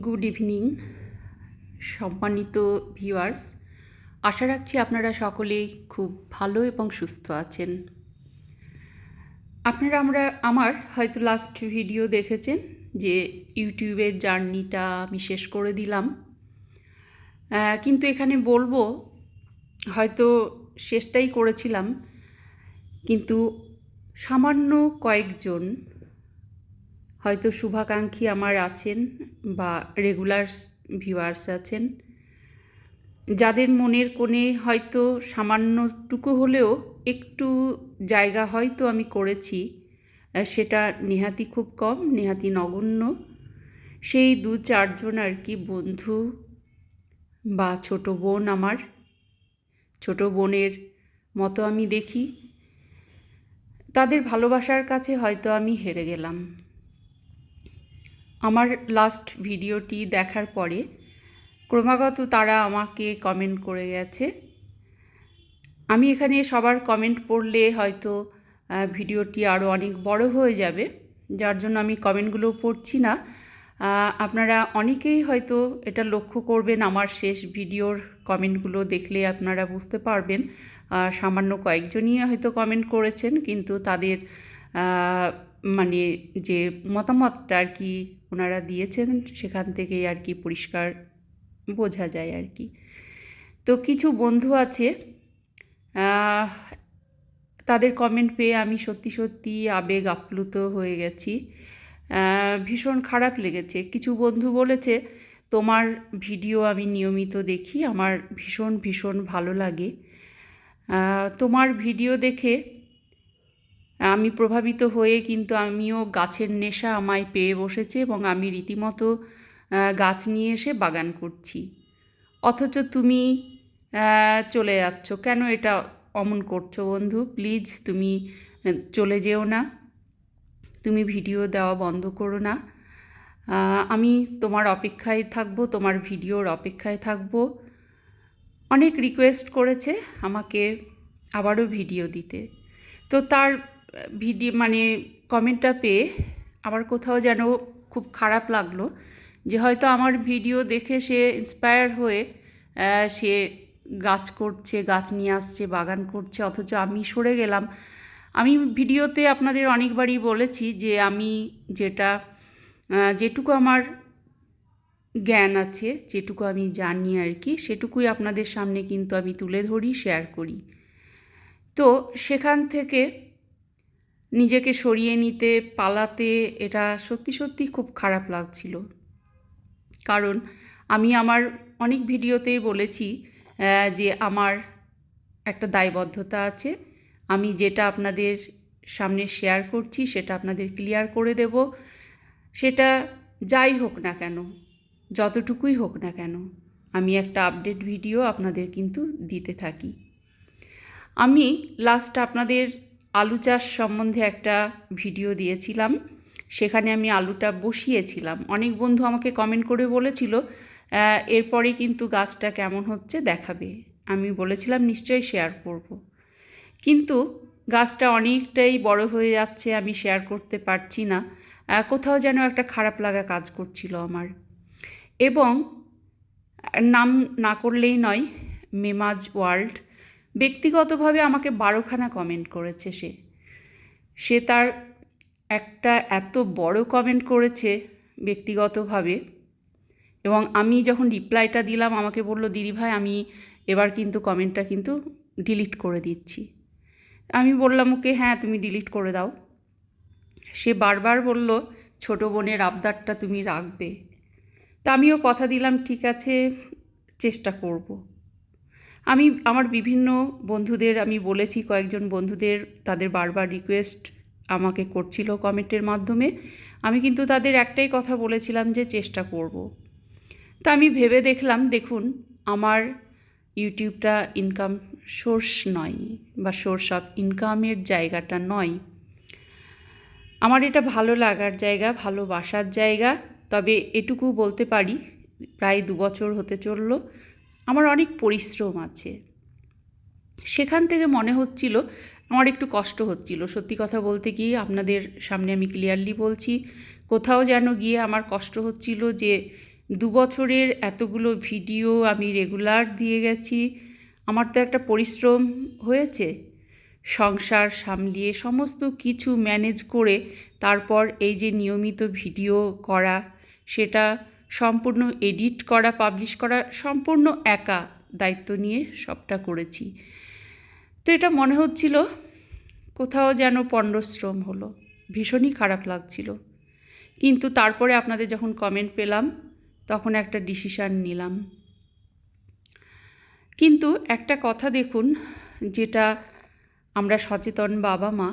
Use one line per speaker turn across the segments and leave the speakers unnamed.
Good evening সম্মানিত viewers আশা রাখছি আপনারা সকলেই খুব ভালো এবং সুস্থ আছেন। আপনারা আমরা, আমার হয়তো লাস্ট ভিডিও দেখেছেন যে ইউটিউবের জার্নিটা আমি শেষ করে দিলাম। কিন্তু এখানে বলব, হয়তো শেষটাই করেছিলাম, কিন্তু সামান্য কয়েকজন হয়তো শুভাকাঙ্ক্ষী আমার আছেন। বা রেগুলার ভিউয়ার্স আছেন, যাদের মনের কোণে হয়তো সামান্যটুকু হলেও একটু জায়গা হয়তো আমি করেছি সেটা নেহাতি খুব কম, নেহাতি নগণ্য। সেই দু চারজন আর কি বন্ধু বা ছোট বোন আমার, ছোট বোনের মতো আমি দেখি। তাদের ভালোবাসার কাছে হয়তো আমি হেরে গেলাম। আমার লাস্ট ভিডিওটি দেখার পরে ক্রমাগত তারা আমাকে কমেন্ট করে গেছে। আমি এখানে সবার কমেন্ট পড়লে হয়তো ভিডিওটি আরও অনেক বড় হয়ে যাবে, যার জন্য আমি কমেন্টগুলো পড়ছি না। আপনারা অনেকেই হয়তো এটা লক্ষ্য করবেন, আমার শেষ ভিডিওর কমেন্টগুলো দেখলে আপনারা বুঝতে পারবেন। সামান্য কয়েকজনই হয়তো কমেন্ট করেছেন, কিন্তু তাদের মানে যে মতামতটা আর কি ওনারা দিয়েছেন সেখান থেকেই আর কি পরিষ্কার বোঝা যায় আর কি। তো কিছু বন্ধু আছে তাদের কমেন্ট পেয়ে আমি সত্যি সত্যি আবেগ আপ্লুত হয়ে গেছি। ভীষণ খারাপ লেগেছে। কিছু বন্ধু বলেছে, তোমার ভিডিও আমি নিয়মিত দেখি, আমার ভীষণ ভীষণ ভালো লাগে। তোমার ভিডিও দেখে আমি প্রভাবিত হয়ে কিন্তু আমিও গাছের নেশা আমায় পেয়ে বসেছে এবং আমি রীতিমতো গাছ নিয়ে এসে বাগান করছি। অথচ তুমি চলে যাচ্ছ। কেন এটা অমন করছ বন্ধু? প্লিজ তুমি চলে যেও না। তুমি ভিডিও দেওয়া বন্ধ করো না। আমি তোমার অপেক্ষায় থাকব, তোমার ভিডিওর অপেক্ষায় থাকব। অনেক রিকোয়েস্ট করেছে আমাকে আবারও ভিডিও দিতে। তো তার ভিডিও মানে কমেন্টটা পেয়ে আমার কোথাও যেন খুব খারাপ লাগল যে হয়তো আমার ভিডিও দেখে সে ইন্সপায়ার হয়ে সে গাছ করছে, গাছ নিয়ে আসছে, বাগান করছে, অথচ আমি সরে গেলাম। আমি ভিডিওতে আপনাদের অনেকবারই বলেছি যে আমি যেটা যেটুকু আমার জ্ঞান আছে, যেটুকু আমি জানি আর কি, সেটুকুই আপনাদের সামনে কিন্তু আমি তুলে ধরি শেয়ার করি। তো সেখান থেকে নিজেকে সরিয়ে নিতে, পালাতে এটা সত্যি সত্যি খুব খারাপ লাগছিল। কারণ আমি আমার অনেক ভিডিওতেই বলেছি যে আমার একটা দায়বদ্ধতা আছে। আমি যেটা আপনাদের সামনে শেয়ার করছি সেটা আপনাদের ক্লিয়ার করে দেব। সেটা যাই হোক না কেন, যতটুকুই হোক না কেন, আমি একটা আপডেট ভিডিও আপনাদের কিন্তু দিতে থাকি। আমি লাস্ট আপনাদের আলু চাষ সম্বন্ধে একটা ভিডিও দিয়েছিলাম। সেখানে আমি আলুটা বসিয়েছিলাম। অনেক বন্ধু আমাকে কমেন্ট করে বলেছিল এরপরে কিন্তু গাছটা কেমন হচ্ছে দেখাবে। আমি বলেছিলাম, নিশ্চয়ই শেয়ার করব। কিন্তু গাছটা অনেকটাই বড় হয়ে যাচ্ছে, আমি শেয়ার করতে পারছি না। কোথাও যেন একটা খারাপ লাগা কাজ করছিল আমার। এবং নাম না করলেই নয় মেমাজ ওয়ার্ল্ড ব্যক্তিগতভাবে আমাকে বারোখানা কমেন্ট করেছে সে। সে তার একটা এত বড় কমেন্ট করেছে ব্যক্তিগতভাবে এবং আমি যখন রিপ্লাইটা দিলাম, আমাকে বলল, দিদি ভাই, আমি এবার কিন্তু কমেন্টটা কিন্তু ডিলিট করে দিচ্ছি। আমি বললাম, ওকে হ্যাঁ তুমি ডিলিট করে দাও। সে বারবার বলল, ছোট বোনের আবদারটা তুমি রাখবে। তা আমিও কথা দিলাম, ঠিক আছে, চেষ্টা করব। আমি আমার বিভিন্ন বন্ধুদের, আমি বলেছি কয়েকজন বন্ধুদের, তাদের বারবার রিকোয়েস্ট আমাকে করছিল কমেন্টের মাধ্যমে। আমি কিন্তু তাদের একটাই কথা বলেছিলাম যে চেষ্টা করব। তা আমি ভেবে দেখলাম, দেখুন, আমার ইউটিউবটা ইনকাম সোর্স নয় বা সোর্স অফ ইনকামের জায়গাটা নয়। আমার এটা ভালো লাগার জায়গা, ভালোবাসার জায়গা, তবে এটুকু বলতে পারি, প্রায় দু বছর হতে চলল। আমার অনেক পরিশ্রম আছে। সেখান থেকে মনে হচ্ছিল, আমার একটু কষ্ট হচ্ছিল। সত্যি কথা বলতে গিয়ে আপনাদের সামনে আমি ক্লিয়ারলি বলছি, কোথাও যেন গিয়ে আমার কষ্ট হচ্ছিল যে দু বছরের এতগুলো ভিডিও আমি রেগুলার দিয়ে গেছি। আমার তো একটা পরিশ্রম হয়েছে। সংসার সামলিয়ে সমস্ত কিছু ম্যানেজ করে তারপর এই যে নিয়মিত ভিডিও করা, সেটা সম্পূর্ণ এডিট করা পাবলিশ করা, সম্পূর্ণ একা দায়িত্ব নিয়ে সবটা করেছি। তো এটা মনে হচ্ছিল কোথাও যেন পণ্ডশ্রম হলো, ভীষণই খারাপ লাগছিল। কিন্তু তারপরে আপনাদের যখন কমেন্ট পেলাম, তখন একটা ডিসিশান নিলাম। কিন্তু একটা কথা দেখুন, যেটা আমরা সচেতন বাবা মা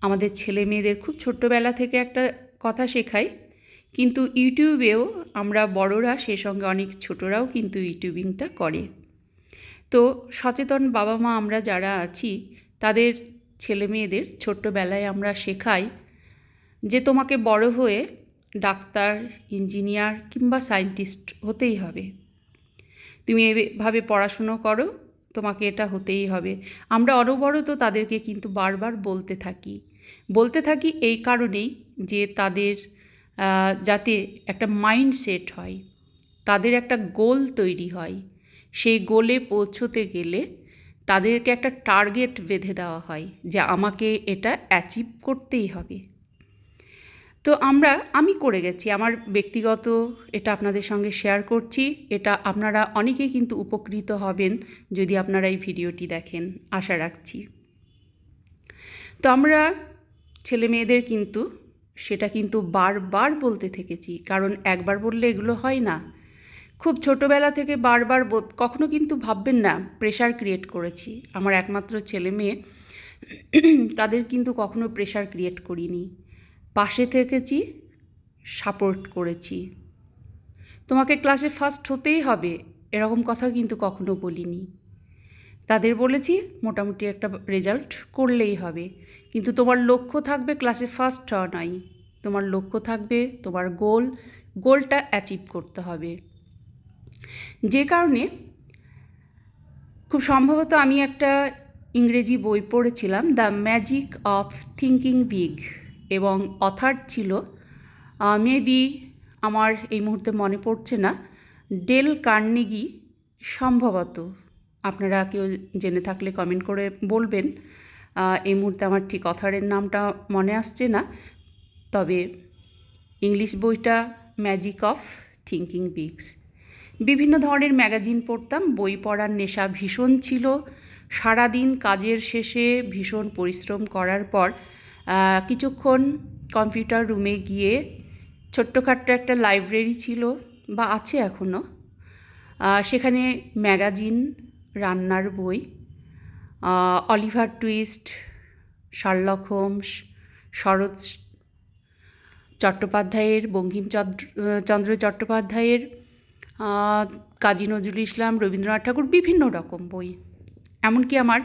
আমাদের ছেলে মেয়েদের খুব ছোট্টবেলা থেকে একটা কথা শেখাই কিন্তু ইউটিউবেও আমরা বড়রা সে সঙ্গে অনেক ছোটরাও কিন্তু ইউটিউবিংটা করে। তো সচেতন বাবা মা আমরা যারা আছি, তাদের ছেলে মেয়েদের ছোট্টবেলায় আমরা শেখাই যে তোমাকে বড় হয়ে ডাক্তার, ইঞ্জিনিয়ার কিংবা সায়েন্টিস্ট হতেই হবে। তুমি এভাবে পড়াশুনো করো, তোমাকে এটা হতেই হবে। আমরা অনবরত তাদেরকে কিন্তু বারবার বলতে থাকি। বলতে থাকি এই কারণেই যে তাদের যাতে একটা মাইন্ডসেট হয়, তাদের একটা গোল তৈরি হয়। সেই গোলে পৌঁছতে গেলে তাদেরকে একটা টার্গেট বেঁধে দেওয়া হয় যে আমাকে এটা অ্যাচিভ করতেই হবে। তো আমরা, আমি করে গেছি, আমার ব্যক্তিগত এটা আপনাদের সঙ্গে শেয়ার করছি। এটা আপনারা অনেকেই কিন্তু উপকৃত হবেন যদি আপনারা এই ভিডিওটি দেখেন, আশা রাখছি। তো আমরা ছেলে মেয়েদের কিন্তু সেটা কিন্তু বারবার বলতে থেকেছি, কারণ একবার বললে এগুলো হয় না। খুব ছোটোবেলা থেকে বারবার কখনো কিন্তু ভাববেন না প্রেশার ক্রিয়েট করেছি। আমার একমাত্র ছেলে মেয়ে, তাদের কিন্তু কখনো প্রেশার ক্রিয়েট করিনি। পাশে থেকেছি সাপোর্ট করেছি। তোমাকে ক্লাসে ফার্স্ট হতেই হবে, এরকম কথা কিন্তু কখনো বলিনি। তাদের বলেছি, মোটামুটি একটা রেজাল্ট করলেই হবে। কিন্তু তোমার লক্ষ্য থাকবে ক্লাসে ফার্স্ট হওয়া নয় তোমার লক্ষ্য থাকবে তোমার গোল গোলটা অ্যাচিভ করতে হবে। যে কারণে খুব সম্ভবত আমি একটা ইংরেজি বই পড়েছিলাম the magic of thinking big এবং অথার ছিল মেবি আমার এই মুহূর্তে মনে পড়ছে না ডেল কার্নেগি সম্ভবত। আপনারা কেউ জেনে থাকলে কমেন্ট করে বলবেন। এই মুহূর্তে আমার ঠিক অথারের নামটা মনে আসছে না, তবে ইংলিশ বইটা ম্যাজিক অফ থিঙ্কিং বিগস। বিভিন্ন ধরনের ম্যাগাজিন পড়তাম, বই পড়ার নেশা ভীষণ ছিল। সারাদিন কাজের শেষে ভীষণ পরিশ্রম করার পর কিছুক্ষণ কম্পিউটার রুমে গিয়ে ছোট্টখাট্ট একটা লাইব্রেরি ছিল বা আছে এখনও সেখানে ম্যাগাজিন রান্নার বই Oliver Twist, Sherlock Holmes, Sarat চট্টোপাধ্যায়ের, বঙ্কিমচন্দ্র চট্টোপাধ্যায়ের কাজী নজরুল ইসলাম, রবীন্দ্রনাথ ঠাকুর, বিভিন্ন রকম বই। এমনকি আমার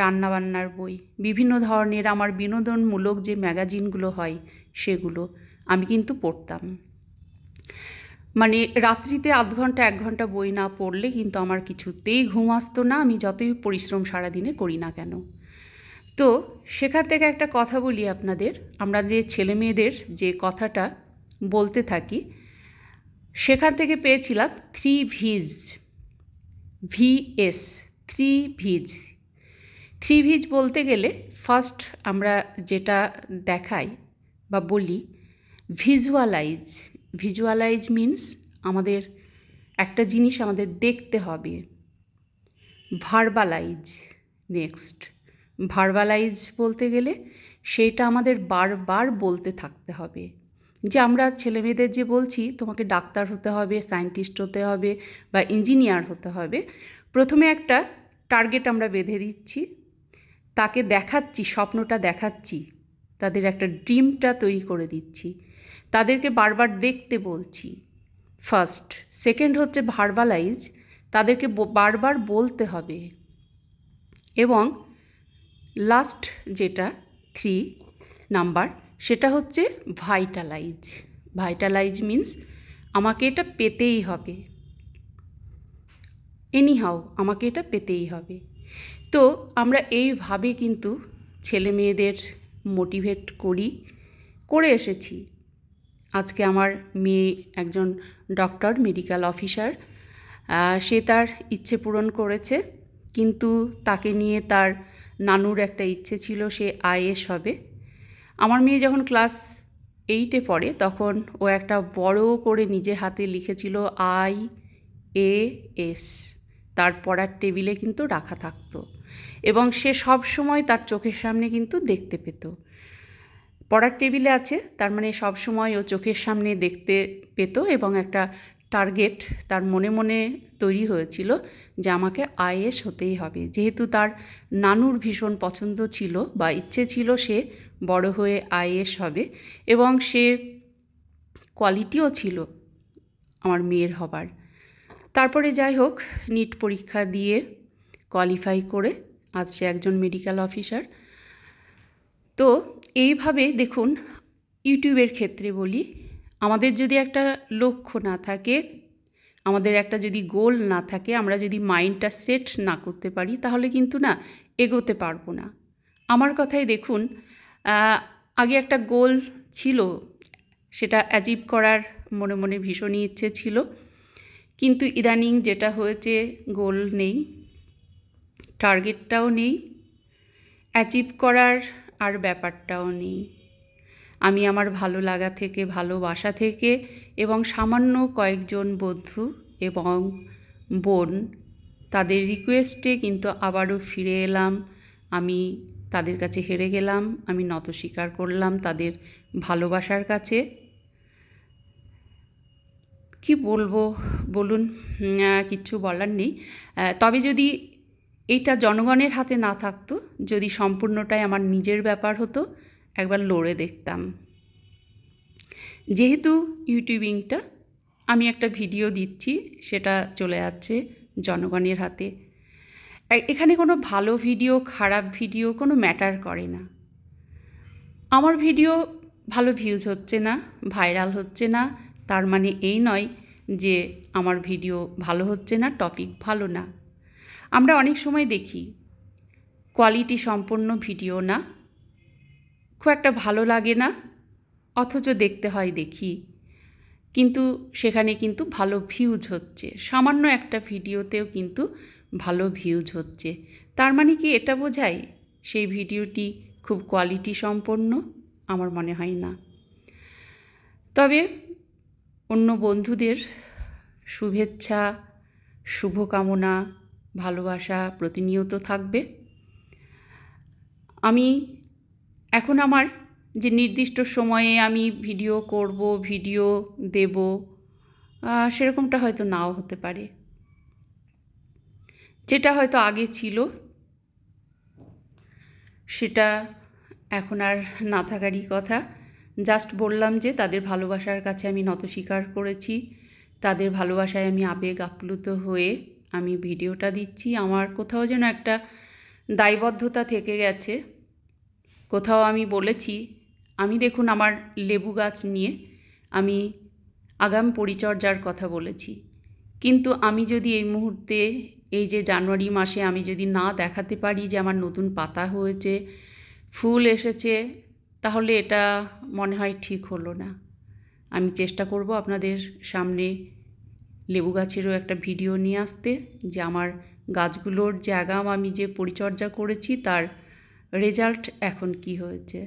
রান্নাবান্নার বই। বিভিন্ন ধরনের আমার বিনোদনমূলক যে ম্যাগাজিনগুলো হয়, সেগুলো আমি কিন্তু পড়তাম। মানে রাত্রিতে আধ ঘণ্টা, এক ঘণ্টা বই না পড়লে কিন্তু আমার কিছুতেই ঘুম আসতো না, আমি যতই পরিশ্রম সারাদিনে করি না কেন। তো সেখান থেকে একটা কথা বলি আপনাদের, আমরা যে ছেলে মেয়েদের যে কথাটা বলতে থাকি, সেখান থেকে পেয়েছিলাম থ্রি ভিজ ভিএস থ্রি ভিজ থ্রি ভিজ বলতে গেলে ফার্স্ট আমরা যেটা দেখাই বা বলি ভিজুয়ালাইজ ভিজুয়ালাইজ মিন্স আমাদের একটা জিনিস আমাদের দেখতে হবে। ভার্বালাইজ নেক্সট ভার্বালাইজ বলতে গেলে সেইটা আমাদের বারবার বলতে থাকতে হবে। যে আমরা ছেলে মেয়েদের যে বলছি, তোমাকে ডাক্তার হতে হবে সায়েন্টিস্ট হতে হবে বা ইঞ্জিনিয়ার হতে হবে, প্রথমে একটা টার্গেট আমরা বেঁধে দিচ্ছি, তাকে দেখাচ্ছি, স্বপ্নটা দেখাচ্ছি, তাদের একটা ড্রিমটা তৈরি করে দিচ্ছি। তাদেরকে বারবার দেখতে বলছি। ফার্স্ট সেকেন্ড হচ্ছে ভার্বালাইজ তাদেরকে বারবার বলতে হবে। এবং লাস্ট যেটা থ্রি নাম্বার সেটা হচ্ছে ভাইটালাইজ ভাইটালাইজ মিন্স আমাকে এটা পেতেই হবে। এনিহাও আমাকে এটা পেতেই হবে। তো আমরা এইভাবে কিন্তু ছেলে মেয়েদের মোটিভেট করি, করে এসেছি। আজকে আমার মেয়ে একজন ডক্টর মেডিকেল অফিসার সে তার ইচ্ছে পূরণ করেছে, কিন্তু তাকে নিয়ে তার নানুর একটা ইচ্ছে ছিল সে আইএস হবে। আমার মেয়ে যখন ক্লাস এইটে পড়ে, তখন ও একটা বড় করে নিজে হাতে লিখেছিল আই এ এস। তার পড়ার টেবিলে কিন্তু রাখা থাকতো এবং সে সব সময় তার চোখের সামনে কিন্তু দেখতে পেত। পড়ার টেবিলে আছে, তার মানে সব সময় ও চোখের সামনে দেখতে পেত এবং একটা টার্গেট তার মনে মনে তৈরি হয়েছিল যে আমাকে আইএস হতেই হবে। যেহেতু তার নানুর ভীষণ পছন্দ ছিল বা ইচ্ছে ছিল সে বড় হয়ে আইএস হবে এবং সে কোয়ালিটিও ছিল আমার মেয়ের হবার। তারপরে যাই হোক, নিট পরীক্ষা দিয়ে কোয়ালিফাই করে, আজ সে একজন মেডিকেল অফিসার তো এইভাবে দেখুন, ইউটিউবের ক্ষেত্রে বলি, আমাদের যদি একটা লক্ষ্য না থাকে, আমাদের একটা যদি গোল না থাকে, আমরা যদি মাইন্ডটা সেট না করতে পারি, তাহলে কিন্তু না এগোতে পারব না। আমার কথাই দেখুন আগে একটা গোল ছিল, সেটা অ্যাচিভ করার মনে মনে ভীষণই ইচ্ছে ছিল, কিন্তু ইদানিং যেটা হয়েছে, গোল নেই, টার্গেটটাও নেই, অ্যাচিভ করার আর ব্যাপারটাও নেই। আমি আমার ভালো লাগা থেকে ভালোবাসা থেকে এবং সামান্য কয়েকজন বন্ধু এবং বোন তাদের রিকোয়েস্টে কিন্তু আবারও ফিরে এলাম। আমি তাদের কাছে হেরে গেলাম, আমি নত স্বীকার করলাম তাদের ভালোবাসার কাছে। কি বলব? বলুন কিচ্ছু বলার নেই। তবে যদি এইটা জনগণের হাতে না থাকতো, যদি সম্পূর্ণটাই আমার নিজের ব্যাপার হতো, একবার লড়ে দেখতাম। যেহেতু ইউটিউবিংটা আমি একটা ভিডিও দিচ্ছি, সেটা চলে যাচ্ছে জনগণের হাতে। এখানে কোনো ভালো ভিডিও, খারাপ ভিডিও, কোনো ম্যাটার করে না। আমার ভিডিও ভালো ভিউজ হচ্ছে না ভাইরাল হচ্ছে না, তার মানে এই নয় যে আমার ভিডিও ভালো হচ্ছে না টপিক ভালো না। আমরা অনেক সময় দেখি কোয়ালিটি সম্পন্ন ভিডিও না, খুব একটা ভালো লাগে না, অথচ দেখতে হয় দেখি, কিন্তু সেখানে কিন্তু ভালো ভিউজ হচ্ছে। সামান্য একটা ভিডিওতেও কিন্তু ভালো ভিউজ হচ্ছে। তার মানে কি এটা বোঝায়, সেই ভিডিওটি খুব কোয়ালিটি সম্পন্ন আমার মনে হয় না। তবে অন্য বন্ধুদের শুভেচ্ছা, শুভকামনা ভালোবাসা প্রতিনিয়ত থাকবে। আমি এখন আমার যে নির্দিষ্ট সময়ে আমি ভিডিও করব, ভিডিও দেব সেরকমটা হয়তো নাও হতে পারে। যেটা হয়তো আগে ছিল, সেটা এখন আর না থাকারই কথা। জাস্ট বললাম যে তাদের ভালোবাসার কাছে আমি নত স্বীকার করেছি। তাদের ভালোবাসায় আমি আবেগ আপ্লুত হয়ে আমি ভিডিওটা দিচ্ছি, আমার কোথাও যেন একটা দায়বদ্ধতা থেকে গেছে। কোথাও আমি বলেছি, আমি দেখুন আমার লেবু গাছ নিয়ে আমি আগাম পরিচর্যার কথা বলেছি। কিন্তু আমি যদি এই মুহূর্তে, এই যে জানুয়ারি মাসে আমি যদি না দেখাতে পারি যে আমার নতুন পাতা হয়েছে, ফুল এসেছে, তাহলে এটা মনে হয় ঠিক হলো না। আমি চেষ্টা করব আপনাদের সামনে লেবু গাছেরও একটা ভিডিও নিয়ে আসতে যে আমার গাছগুলোর যে আগাম আমি যে পরিচর্যা করেছি তার রেজাল্ট এখন কি হয়েছে।